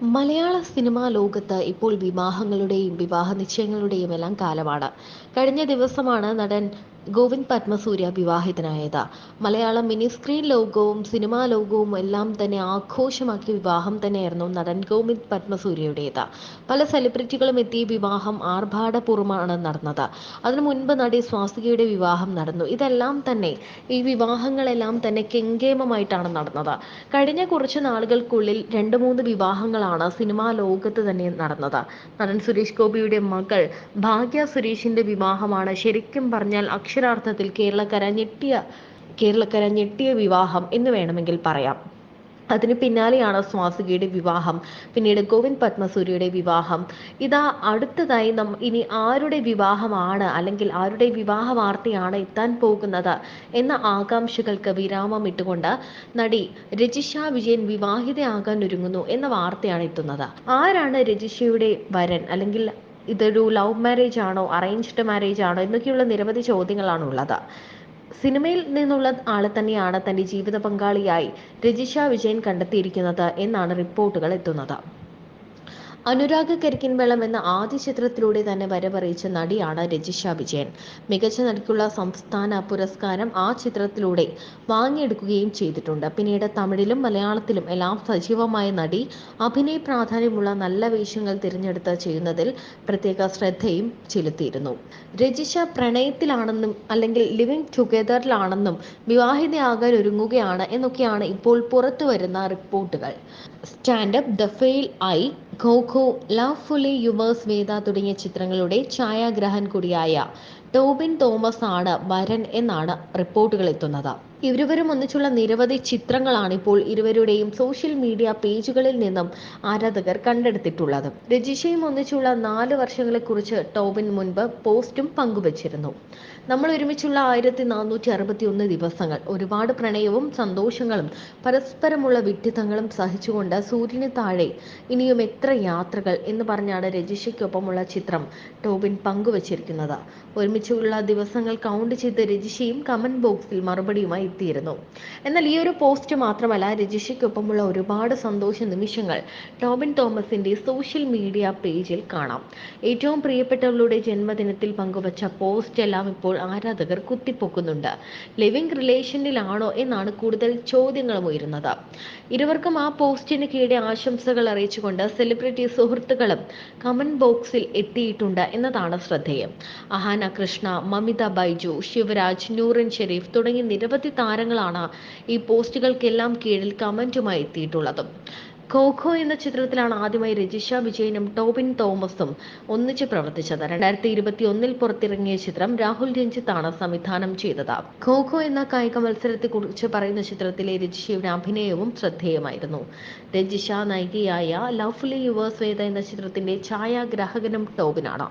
മലയാള cinema ലോകത്ത് ഇപ്പോൾ വിവാഹങ്ങളുടെയും വിവാഹ നിശ്ചയങ്ങളുടെയും എല്ലാം കാലമാണ്. കഴിഞ്ഞ ദിവസമാണ് നടൻ ഗോവിന്ദ് പത്മസൂര്യ വിവാഹിതനായത്. മലയാളം മിനി സ്ക്രീൻ ലോകവും സിനിമാ ലോകവും എല്ലാം തന്നെ ആഘോഷമാക്കിയ വിവാഹം തന്നെയായിരുന്നു നടൻ ഗോവിന്ദ് പത്മസൂര്യയുടേത്. പല സെലിബ്രിറ്റികളും എത്തി വിവാഹം ആർഭാടപൂർവമാണ് നടന്നത്. അതിനു മുൻപ് നടി സ്വാസികയുടെ വിവാഹം നടന്നു. ഇതെല്ലാം തന്നെ ഈ വിവാഹങ്ങളെല്ലാം തന്നെ കെങ്കേമമായിട്ടാണ് നടന്നത്. കഴിഞ്ഞ കുറച്ച് നാളുകൾക്കുള്ളിൽ രണ്ട് മൂന്ന് വിവാഹങ്ങളാണ് സിനിമാ ലോകത്ത് തന്നെ നടന്നത്. നടൻ സുരേഷ് ഗോപിയുടെ മകൾ ഭാഗ്യ സുരേഷിന്റെ വിവാഹമാണ് ശരിക്കും പറഞ്ഞാൽ അക്ഷരാർത്ഥത്തിൽ കേരളക്കര ഞെട്ടിയ കേരളക്കര ഞെട്ടിയ വിവാഹം എന്ന് വേണമെങ്കിൽ പറയാം. അതിന് പിന്നാലെയാണ് സ്വാസികയുടെ വിവാഹം പിന്നീട് ഗോവിന്ദ് പത്മസൂര്യയുടെ വിവാഹം. ഇതാ അടുത്തതായി നം ഇനി ആരുടെ വിവാഹമാണ് അല്ലെങ്കിൽ ആരുടെ വിവാഹ വാർത്തയാണ് എത്താൻ പോകുന്നത് എന്ന ആകാംക്ഷകൾക്ക് വിരാമം ഇട്ടുകൊണ്ട് നടി രജിഷ വിജയൻ വിവാഹിതയാകാൻ ഒരുങ്ങുന്നു എന്ന വാർത്തയാണ് എത്തുന്നത്. ആരാണ് രജിഷയുടെ വരൻ അല്ലെങ്കിൽ ഇതൊരു ലവ് മാരേജ് ആണോ അറേഞ്ച്ഡ് മാരേജ് ആണോ എന്നൊക്കെയുള്ള നിരവധി ചോദ്യങ്ങളാണ് ഉള്ളത്. സിനിമയിൽ നിന്നുള്ള ആളെ തന്നെയാണ് തന്റെ ജീവിത പങ്കാളിയായി രജിഷ വിജയൻ കണ്ടെത്തിയിരിക്കുന്നത് എന്നാണ് റിപ്പോർട്ടുകൾ എത്തുന്നത്. അനുരാഗ് കരിക്കിൻവെള്ളം എന്ന ആദ്യ ചിത്രത്തിലൂടെ തന്നെ വരവറിയിച്ച നടിയാണ് രജിഷ വിജയൻ. മികച്ച നടിക്കുള്ള സംസ്ഥാന പുരസ്കാരം ആ ചിത്രത്തിലൂടെ വാങ്ങിയെടുക്കുകയും ചെയ്തിട്ടുണ്ട്. പിന്നീട് തമിഴിലും മലയാളത്തിലും എല്ലാം സജീവമായ നടി അഭിനയ പ്രാധാന്യമുള്ള നല്ല വേഷങ്ങൾ തിരഞ്ഞെടുത്ത് ചെയ്യുന്നതിൽ പ്രത്യേക ശ്രദ്ധയും ചെലുത്തിയിരുന്നു. രജിഷ പ്രണയത്തിലാണെന്നും അല്ലെങ്കിൽ ലിവിംഗ് ടുഗദറിലാണെന്നും വിവാഹിതയാകാൻ ഒരുങ്ങുകയാണ് എന്നൊക്കെയാണ് ഇപ്പോൾ പുറത്തു വരുന്ന റിപ്പോർട്ടുകൾ. സ്റ്റാൻഡപ്പ് ദ ഫെയിൽ I Kho Kho love fully yours Veda തുടങ്ങിയ ചിത്രങ്ങളുടെ ഛായാഗ്രഹൻ കൂടിയായ ടോബിൻ തോമസ് ആണ് വരൻ എന്നാണ് റിപ്പോർട്ടുകൾ എത്തുന്നത് ഇരുവരും ഒന്നിച്ചുള്ള നിരവധി ചിത്രങ്ങളാണ് ഇപ്പോൾ ഇരുവരുടെയും സോഷ്യൽ മീഡിയ പേജുകളിൽ നിന്നും ആരാധകർ കണ്ടെടുത്തിട്ടുള്ളത്. രജിഷയും ഒന്നിച്ചുള്ള നാല് വർഷങ്ങളെക്കുറിച്ച് ടോബിൻ മുൻപ് പോസ്റ്റും പങ്കുവച്ചിരുന്നു. നമ്മൾ ഒരുമിച്ചുള്ള ആയിരത്തി നാനൂറ്റി അറുപത്തി ഒന്ന് ദിവസങ്ങൾ. ഒരുപാട് പ്രണയവും സന്തോഷങ്ങളും പരസ്പരമുള്ള വിഡ്ഢിത്തങ്ങളും സഹിച്ചുകൊണ്ട് സൂര്യന് താഴെ ഇനിയും എത്ര യാത്രകൾ എന്ന് പറഞ്ഞാണ് രജിഷയ്ക്കൊപ്പമുള്ള ചിത്രം ടോബിൻ പങ്കുവച്ചിരിക്കുന്നത്. ഒരുമിച്ചുള്ള ദിവസങ്ങൾ കൗണ്ട് ചെയ്ത് രജിഷയും കമന്റ് ബോക്സിൽ മറുപടിയുമായി എത്തിയിരുന്നു. എന്നാൽ ഈ ഒരു പോസ്റ്റ് മാത്രമല്ല രജിഷയ്ക്കൊപ്പമുള്ള ഒരുപാട് സന്തോഷ നിമിഷങ്ങൾ ടോബിൻ തോമസിന്റെ സോഷ്യൽ മീഡിയ പേജിൽ കാണാം. ഏറ്റവും പ്രിയപ്പെട്ടവളുടെ ജന്മദിനത്തിൽ പങ്കുവച്ച പോസ്റ്റ് എല്ലാം ഇപ്പോൾ ആരാധകർ കുത്തിപ്പൊക്കുന്നുണ്ട്. ലിവിംഗ് റിലേഷനിലാണോ എന്നാണ് കൂടുതൽ ചോദ്യങ്ങളും ഉയരുന്നത്. ഇരുവർക്കും ആ പോസ്റ്റിന് കീഴെ ആശംസകൾ അറിയിച്ചുകൊണ്ട് സെലിബ്രിറ്റി സുഹൃത്തുക്കളും കമന്റ് ബോക്സിൽ എത്തിയിട്ടുണ്ട് എന്നതാണ് ശ്രദ്ധേയം. അഹാന കൃഷ്ണ മമിത ബൈജു ശിവരാജ് നൂറിൻ ഷെരീഫ് തുടങ്ങി നിരവധി താരങ്ങളാണ് ഈ പോസ്റ്റുകൾക്കെല്ലാം കീഴിൽ കമന്റുമായി എത്തിയിട്ടുള്ളത്. ഖോഖോ എന്ന ചിത്രത്തിലാണ് ആദ്യമായി രജിഷ വിജയനും ടോബിൻ തോമസും ഒന്നിച്ച് പ്രവർത്തിച്ചത്. രണ്ടായിരത്തി ഇരുപത്തി ഒന്നിൽ പുറത്തിറങ്ങിയ ചിത്രം രാഹുൽ രഞ്ജിത്താണ് സംവിധാനം ചെയ്തത്. ഖോഖോ എന്ന കായിക മത്സരത്തെ കുറിച്ച് പറയുന്ന ചിത്രത്തിലെ രജിഷയുടെ അഭിനയവും ശ്രദ്ധേയമായിരുന്നു. രജിഷ നായികയായ ലവ്ലി യുവേഴ്സ് വേദ എന്ന ചിത്രത്തിന്റെ ഛായാഗ്രാഹകനും ടോബിനാണ്